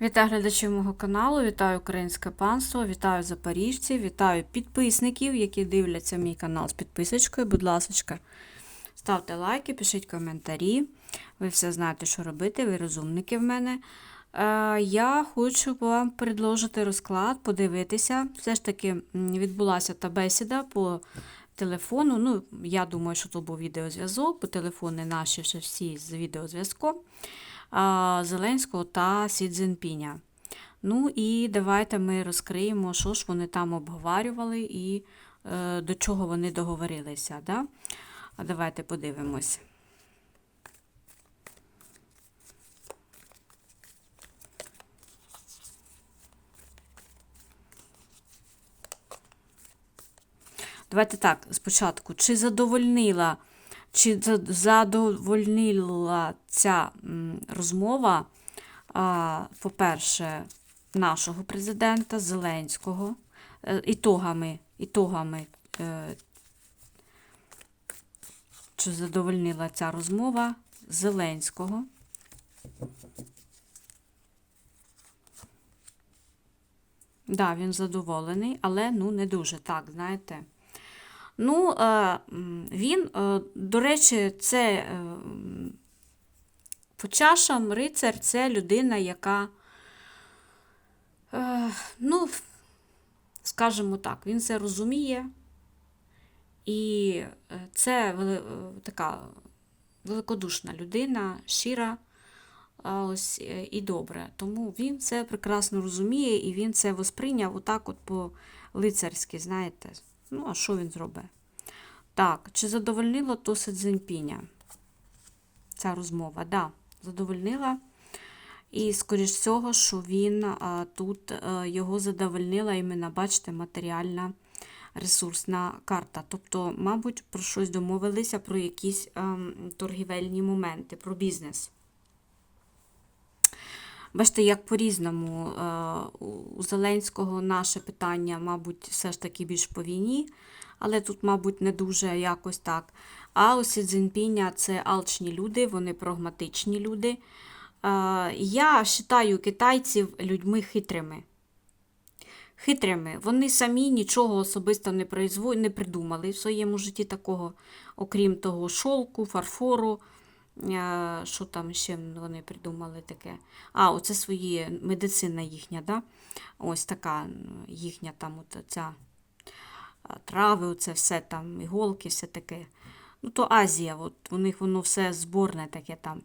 Вітаю глядачів мого каналу, вітаю українське панство, вітаю запоріжців, вітаю підписників, які дивляться мій канал з підписочкою. Будь ласка, ставте лайки, пишіть коментарі. Ви все знаєте, що робити, ви розумники в мене. Е, Я хочу вам предложити розклад, подивитися. Все ж таки відбулася та бесіда по телефону. Ну, я думаю, що то був відеозв'язок, бо телефони наші вже всі з відеозв'язком. Зеленського та Сі Цзіньпіня. Ну і давайте ми розкриємо, що ж вони там обговорювали і е, до чого вони договорилися. Да? Давайте подивимось. Давайте так, спочатку, чи задовольнила, чи задовольнила ця розмова, по-перше, нашого президента Зеленського, е, ітогами, ітогами, е, чи задовольнила ця розмова Зеленського. Да, він задоволений, але ну не дуже так, знаєте. Ну, він, е, до речі, це е, по чашам рицар це людина, яка, е, ну, скажімо так, він це розуміє. І це така великодушна людина, щира ось і добре. Тому він це прекрасно розуміє і він це восприйняв отак от по-лицарськи, знаєте. Ну, а що він зробить? Так, чи задовольнило то Цзіньпіня? Ця розмова, так, да, задовольнила. І, скоріш всього, що він а, тут а, його задовольнила іменно, бачите, матеріальна ресурсна карта. Тобто, мабуть, про щось домовилися, про якісь ем, торгівельні моменти, про бізнес. Бачите, як по-різному. е, У Зеленського наше питання, мабуть, все ж таки більш по війні, але тут, мабуть, не дуже якось так. А у Сі Цзіньпіня це алчні люди, вони прагматичні люди. Е, Я вважаю китайців людьми хитрими. Хитрими. Вони самі нічого особисто не, не придумали в своєму житті такого, окрім того, шолку, фарфору. Е, Що там ще вони придумали таке? А, оце свої медицина їхня, да? Ось така їхня там от ця трави, оце все там, іголки, все таке. Ну, то Азія, от у них воно все зборне таке там.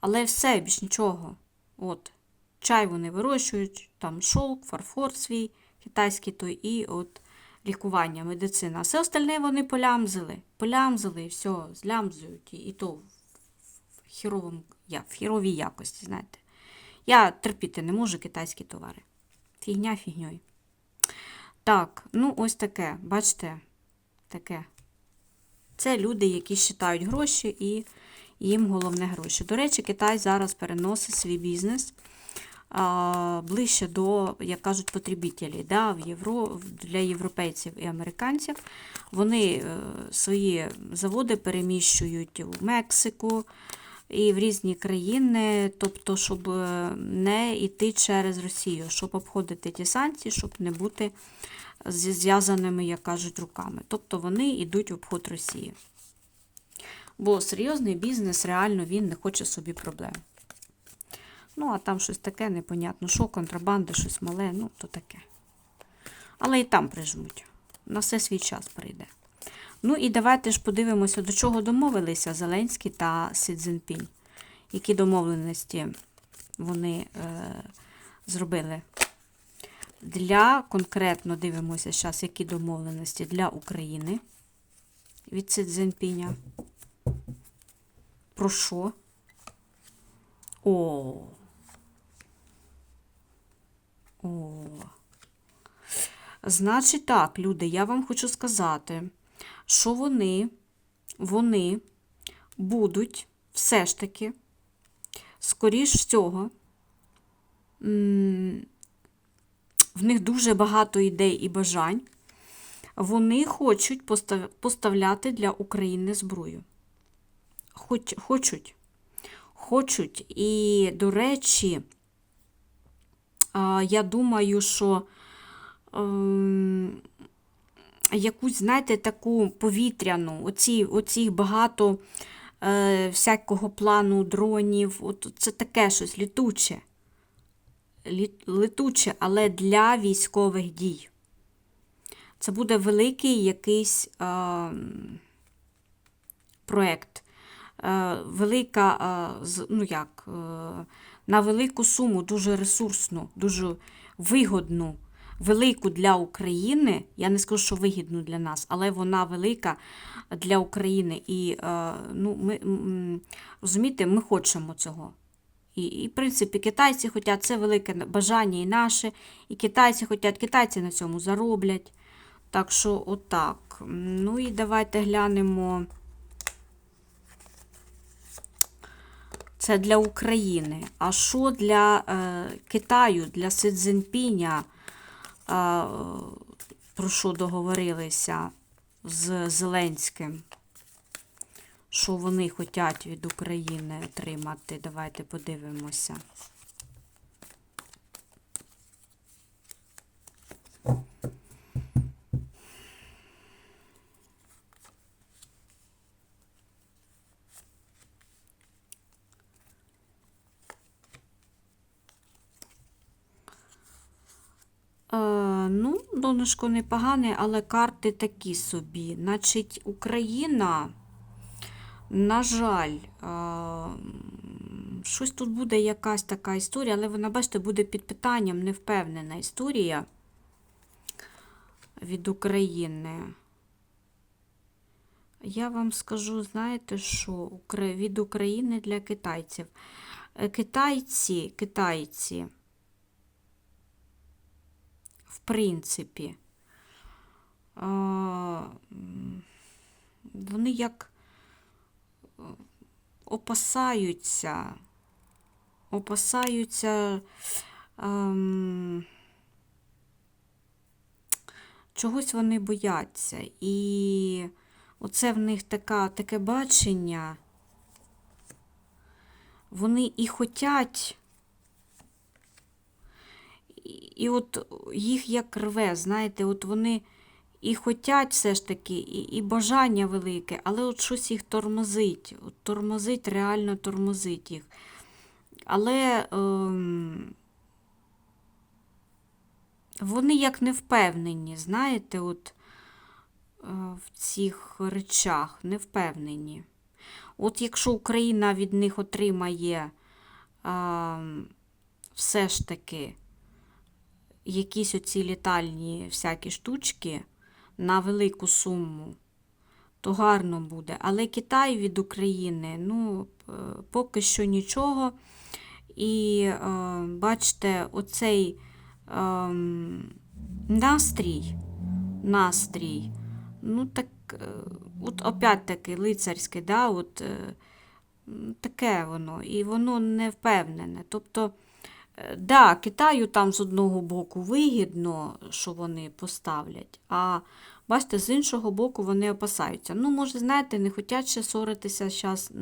Але все, більш нічого. От, чай вони вирощують, там шовк, фарфор свій, китайський той, і от лікування, медицина. А все остальне вони полямзили. Полямзили і все, злямзують. І то в я, в хіровій якості, знаєте. Я терпіти не можу китайські товари. Фігня фігньою. Так, ну ось таке, бачите, таке. Це люди, які считають гроші, і їм головне гроші. До речі, Китай зараз переносить свій бізнес а, ближче до, як кажуть, потребітелів, да, в Євро, для європейців і американців. Вони е, свої заводи переміщують у Мексику і в різні країни, тобто, щоб е, не йти через Росію, щоб обходити ті санкції, щоб не бути зв'язаними, як кажуть, руками. Тобто вони йдуть в обход Росії. Бо серйозний бізнес реально він не хоче собі проблем. Ну, а там щось таке, непонятно, що, контрабанда, щось мале, ну, то таке. Але і там прижмуть. На все свій час прийде. Ну і давайте ж подивимося, до чого домовилися Зеленський та Сі Цзіньпінь. Які домовленості вони е, зробили. Для конкретно дивимося зараз, які домовленості для України від Сі Цзіньпіня. Про що? О. О. Значить так, люди, я вам хочу сказати, що вони, вони будуть все ж таки, скоріш всього, в них дуже багато ідей і бажань. Вони хочуть поставляти для України зброю. Хоч, хочуть. Хочуть. І, до речі, я думаю, що ем, якусь, знаєте, таку повітряну, оці, оці багато е, всякого плану дронів, от це таке щось літуче. Літ, летуче, але для військових дій. Це буде великий якийсь е, проєкт. Е, велика, е, ну як, е, на велику суму, дуже ресурсну, дуже вигодну, велику для України. Я не скажу, що вигідну для нас, але вона велика для України. І е, ну, ми, розумієте, ми хочемо цього. І, і, в принципі, китайці хочуть, це велике бажання і наше, і китайці хочуть, китайці на цьому зароблять. Так що, отак. Ну і давайте глянемо. Це для України. А що для е, Китаю, для Си Цзіньпіня, е, про що договорилися з Зеленським? Що вони хочуть від України отримати? Давайте подивимося. Ну, донышко непогане, але карти такі собі. Значить, Україна, на жаль, е, щось тут буде якась така історія, але вона, бачите, буде під питанням невпевнена історія від України. Я вам скажу, знаєте, що від України для китайців. Е, Китайці, китайці, в принципі, вони як е, опасаються, опасаються ем, чогось вони бояться. І оце в них така, таке бачення. Вони і хотять, і, от їх як рве, знаєте, от вони і хотять все ж таки, і, і бажання велике, але от щось їх тормозить. От тормозить, реально тормозить їх. Але ем, вони як не впевнені, знаєте, от е, в цих речах не впевнені. От якщо Україна від них отримає а, все ж таки якісь оці літальні всякі штучки на велику суму, то гарно буде. Але Китай від України, ну, е, поки що нічого. І е, бачите, оцей е, настрій, настрій, ну так, е, от опять-таки лицарське, да, от, е, таке воно, і воно не впевнене. Тобто, да, Китаю там з одного боку вигідно, що вони поставлять, а бачите, з іншого боку вони опасаються. Ну, може, знаєте, не хочуть ще ссоритися зараз,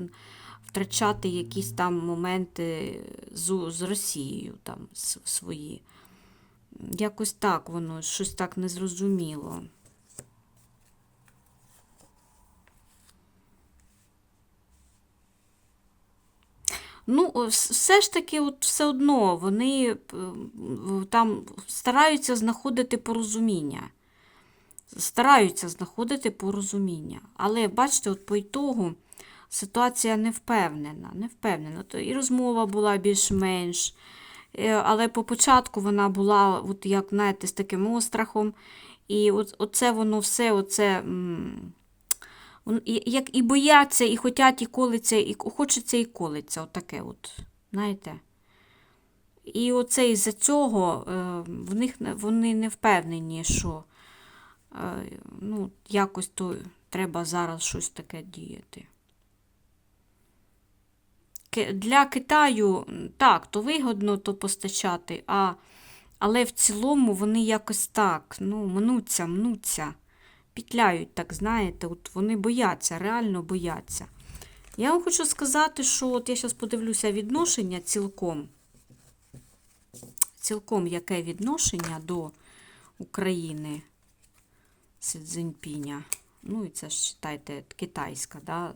втрачати якісь там моменти з, з Росією там свої. Якось так воно, щось так незрозуміло. Ну, все ж таки, от все одно вони е, там стараються знаходити порозуміння. Стараються знаходити порозуміння. Але бачите, от по ітогу ситуація. Не впевнена. То і розмова була більш-менш. Е, Але по початку вона була, от як знаєте, з таким острахом. І от, оце воно все, оце. Як і бояться, і хотять, і колиться, і хочеться, і колиться. Отаке от, знаєте. І оце із-за цього е, в них, вони не впевнені, що е, ну, якось то треба зараз щось таке діяти. Для Китаю так, то вигодно то постачати, а, але в цілому вони якось так, ну, мнуться, мнуться пітляють, так знаєте, от вони бояться, реально бояться. Я вам хочу сказати, що от я зараз подивлюся відношення цілком. цілком яке відношення до України Сі Цзіньпіня. Ну і це ж вважайте, китайська, да,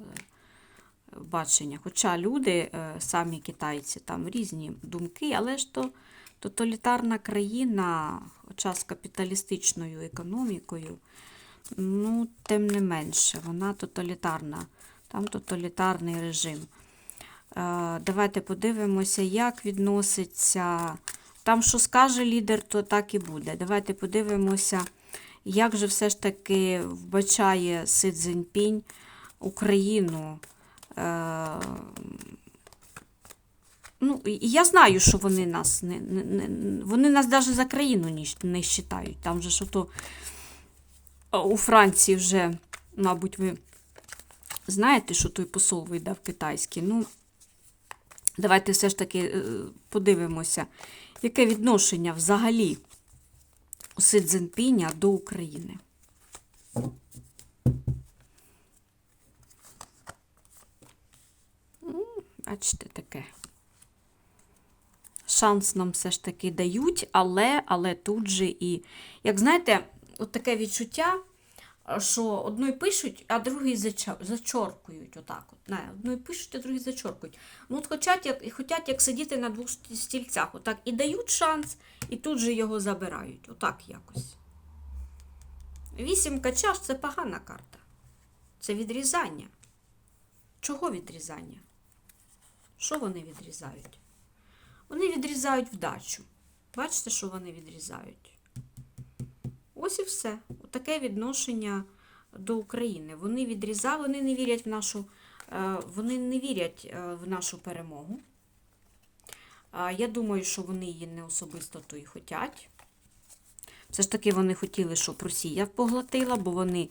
бачення. Хоча люди, е, самі китайці, там різні думки, але ж то тоталітарна країна, хоча з капіталістичною економікою, ну, тим не менше, вона тоталітарна. Там тоталітарний режим. Е, Давайте подивимося, як відноситься. Там, що скаже лідер, то так і буде. Давайте подивимося, як же все ж таки вбачає Си Цзіньпінь Україну. Е, Ну, я знаю, що вони нас не, не, не вони нас навіть за країну не, не вважають. Там же що то у Франції вже, мабуть, ви знаєте, що той посол видав китайський. Ну, давайте все ж таки е, подивимося, яке відношення взагалі у Си Цзіньпіня до України. Бачите, таке. Шанс нам все ж таки дають, але, але тут же і. Як знаєте, от таке відчуття, що одної пишуть, а другий зачоркують. Отак от. Не, одної пишуть, а другий зачоркують. Ну, от хочуть, як, хочуть як сидіти на двох стільцях. Отак і дають шанс, і тут же його забирають. Отак якось. Вісімка чаш це погана карта. Це відрізання. Чого відрізання? Що вони відрізають? Вони відрізають вдачу. Бачите, що вони відрізають? Ось і все. Таке відношення до України. Вони відрізають, вони не вірять в нашу, е, вони не вірять е, в нашу перемогу. Я думаю, що вони її не особисто то і хотять. Все ж таки вони хотіли, щоб Росія поглотила, бо вони е,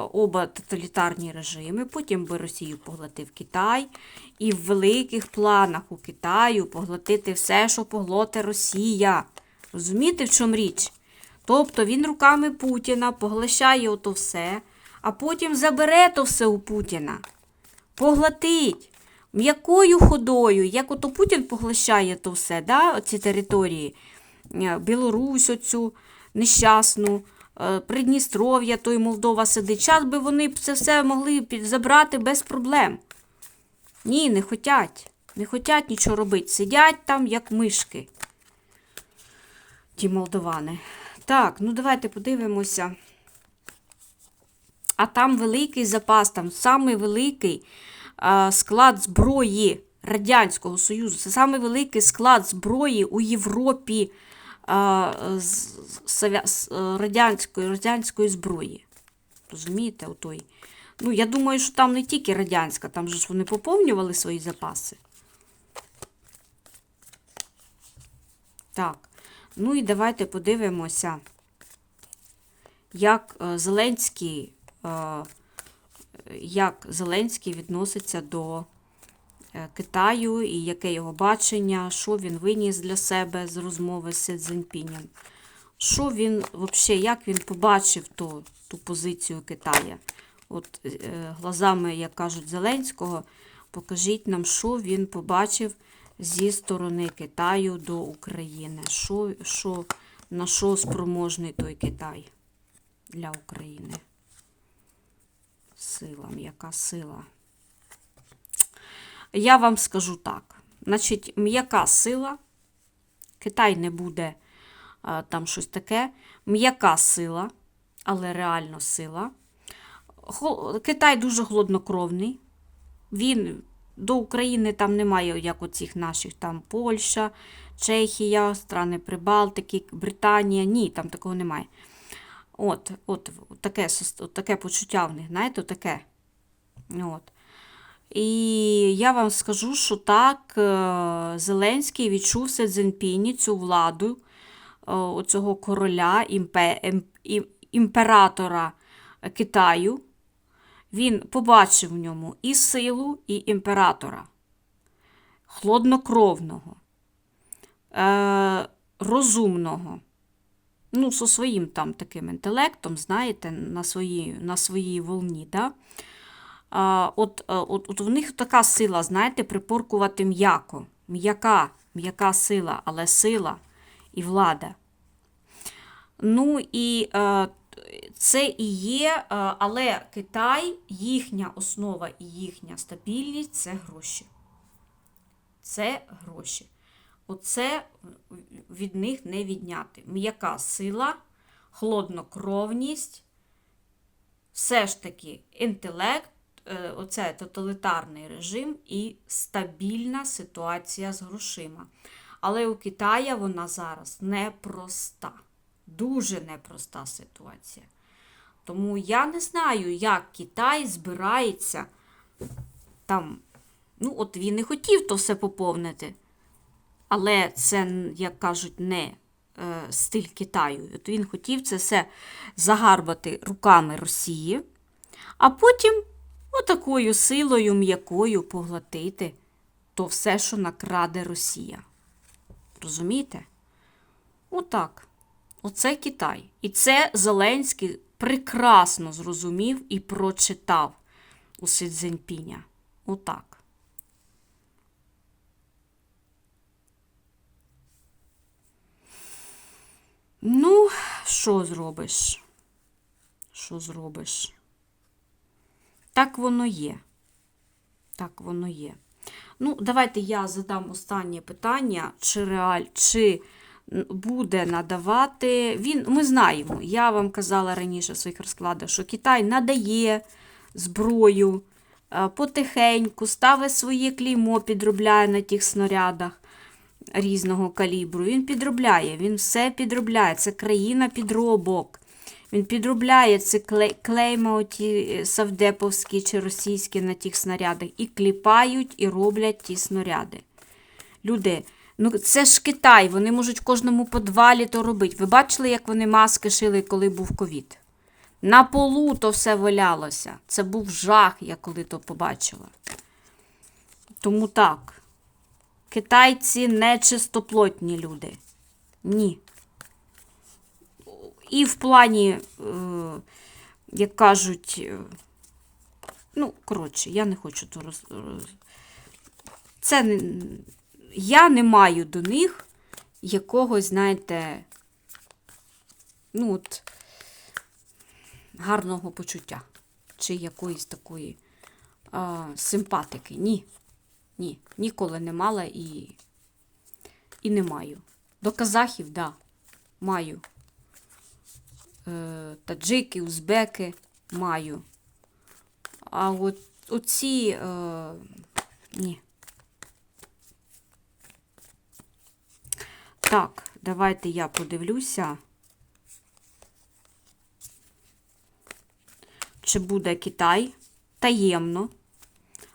оба тоталітарні режими. Потім би Росію поглотив Китай. І в великих планах у Китаю поглотити все, що поглоти Росія. Розумієте, в чому річ? Тобто він руками Путіна поглощає ото все, а потім забере то все у Путіна. Поглотить. М'якою ходою, як ото Путін поглощає то все, да, ці території, Е, Білорусь оцю нещасну, е, Придністров'я, то й Молдова сидить. Час би вони це все могли забрати без проблем. Ні, не хотять. Не хотять нічого робити. Сидять там, як мишки. Ті молдовани. Так, ну давайте подивимося. А там великий запас, там самий великий а, склад зброї Радянського Союзу. Це самий великий склад зброї у Європі з- з, е, радянської, радянської зброї. Розумієте, отой. Ну, я думаю, що там не тільки радянська, там же ж вони поповнювали свої запаси. Так. Ну і давайте подивимося, як е, Зеленський, е, як Зеленський відноситься до е, Китаю і яке його бачення, що він виніс для себе з розмови з Си Цзіньпінем. Що він взагалі, як він побачив ту, ту позицію Китая? От глазами, як кажуть, Зеленського, покажіть нам, що він побачив зі сторони Китаю до України. Що, що, на що спроможний той Китай для України? Сила, м'яка сила. Я вам скажу так. Значить, м'яка сила, Китай не буде а, там щось таке. М'яка сила, але реально сила. Китай дуже холоднокровний. Він до України там немає, як оцих наших там Польща, Чехія, страни Прибалтики, Британія. Ні, там такого немає. От, от, таке, от таке почуття в них, знаєте, таке. От. І я вам скажу, що так, е, Зеленський відчув Си Цзіньпіні цю владу е, оцього короля, імпе, ім- ім- імператора Китаю. Він побачив в ньому і силу, і імператора, хладнокровного, е, розумного, ну, зі своїм там таким інтелектом, знаєте, на своїй, на своїй волні. Да? А, от, е, от, от в них така сила, знаєте, припоркувати м'яко, м'яка, м'яка сила, але сила. і влада. Ну і е, це і є, е, але Китай, їхня основа і їхня стабільність це гроші. Це гроші. Оце від них не відняти. М'яка сила, холоднокровність, все ж таки інтелект, е, оце тоталітарний режим і стабільна ситуація з грошима. Але у Китая вона зараз непроста. Дуже непроста ситуація. Тому я не знаю, як Китай збирається там. Ну, от він не хотів то все поповнити. Але це, як кажуть, не е, стиль Китаю. От він хотів це все загарбати руками Росії, а потім отакою силою м'якою поглотити то все, що накраде Росія. Розумієте? Отак. Оце Китай. І це Зеленський прекрасно зрозумів і прочитав у Си Цзіньпіня. Отак. Ну, що зробиш? Що зробиш? Так воно є. Так воно є. Ну, давайте я задам останнє питання, чи реаль, чи буде надавати. Він, Ми знаємо, я вам казала раніше в своїх розкладах, що Китай надає зброю е, потихеньку, ставить своє клеймо, підробляє на тих снарядах різного калібру. Він підробляє, він все підробляє. Це країна підробок. Він підробляє ці клейма оті савдеповські чи російські на тих снарядах і кліпають, і роблять ті снаряди. Люди, ну це ж Китай, вони можуть кожному подвалі то робити. Ви бачили, як вони маски шили, коли був ковід? На полу то все валялося. Це був жах, я коли то побачила. Тому так. Китайці не чистоплотні люди. Ні. І в плані, е, як кажуть, е, ну, коротше, я не хочу то роз... Це. Я не маю до них якогось, знаєте, ну, от, гарного почуття. Чи якоїсь такої а, симпатики. Ні. Ні, ніколи не мала і і не маю. До казахів, да, маю. Е, Таджики, узбеки маю. А от оці е, ні. Так, давайте я подивлюся. Чи буде Китай таємно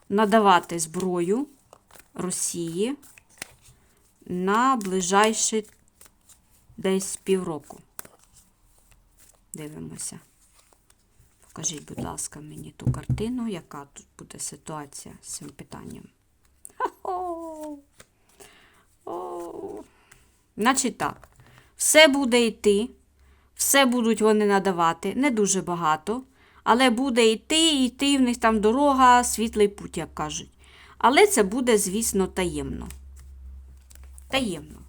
надавати зброю Росії на ближайші десь півроку. Дивимося. Покажіть, будь ласка, мені ту картину, яка тут буде ситуація з цим питанням. О! О! Значить так, все буде йти, все будуть вони надавати, не дуже багато. Але буде йти, йти, в них там дорога, світлий путь, як кажуть. Але це буде, звісно, таємно. Таємно.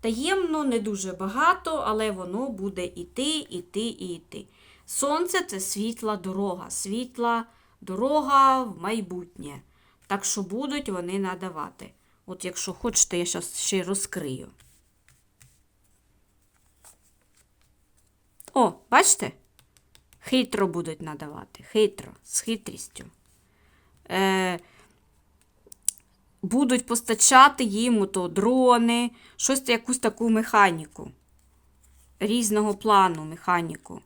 Таємно, не дуже багато, але воно буде іти, іти і йти. Сонце це світла дорога, світла дорога в майбутнє. Так що будуть вони надавати. От якщо хочете, я зараз ще розкрию. О, бачите? Хитро будуть надавати. Хитро, з хитрістю. Е, Будуть постачати їм то дрони, щось якусь таку механіку. Різного плану механіку.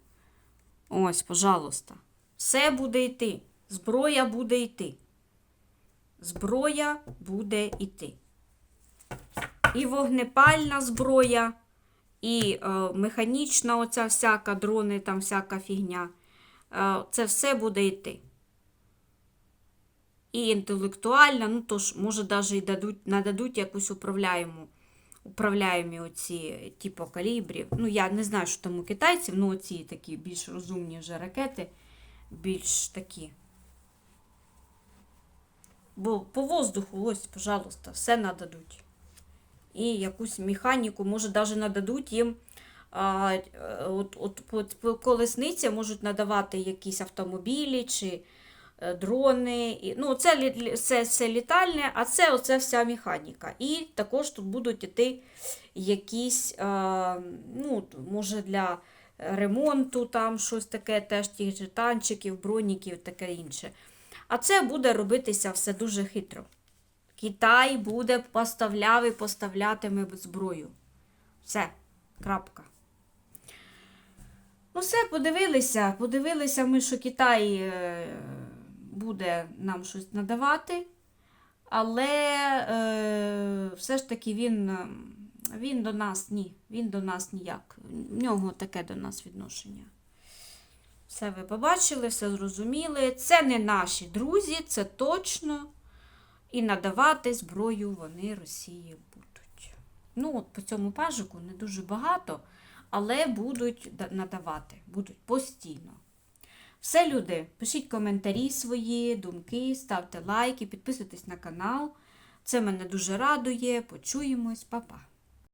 Ось, пожалуйста. Все буде йти. Зброя буде йти. Зброя буде йти. І вогнепальна зброя і е, механічна оця всяка дрони, там всяка фігня. Е, це все буде йти. І інтелектуальна, ну тож, може, навіть і дадуть, нададуть якусь управляєму, управляємі оці типу калібрів. Ну, я не знаю, що там у китайців, ну оці такі більш розумні вже ракети, більш такі. Бо по воздуху, ось, пожалуйста, все нададуть. і якусь механіку, може, навіть нададуть їм. А, е, от, от, от колесниці можуть надавати якісь автомобілі чи е, дрони. І, ну, це, це, це літальне, а це оце вся механіка. І також тут будуть іти якісь, е, ну, може, для ремонту, там щось таке, теж тих же танчиків, броніків, таке інше. А це буде робитися все дуже хитро. Китай буде поставляв і поставлятиме зброю. Все, крапка. Ну, все, подивилися. Подивилися ми, що Китай е, буде нам щось надавати. Але е, все ж таки він, е, він до нас ні. Він до нас ніяк. В нього таке до нас відношення. Все ви побачили, все зрозуміли. Це не наші друзі, це точно. І надавати зброю вони Росії будуть. Ну, от по цьому пажику не дуже багато, але будуть надавати, будуть постійно. Все, люди, пишіть коментарі свої, думки, ставте лайки, підписуйтесь на канал. Це мене дуже радує. Почуємось, Па-па.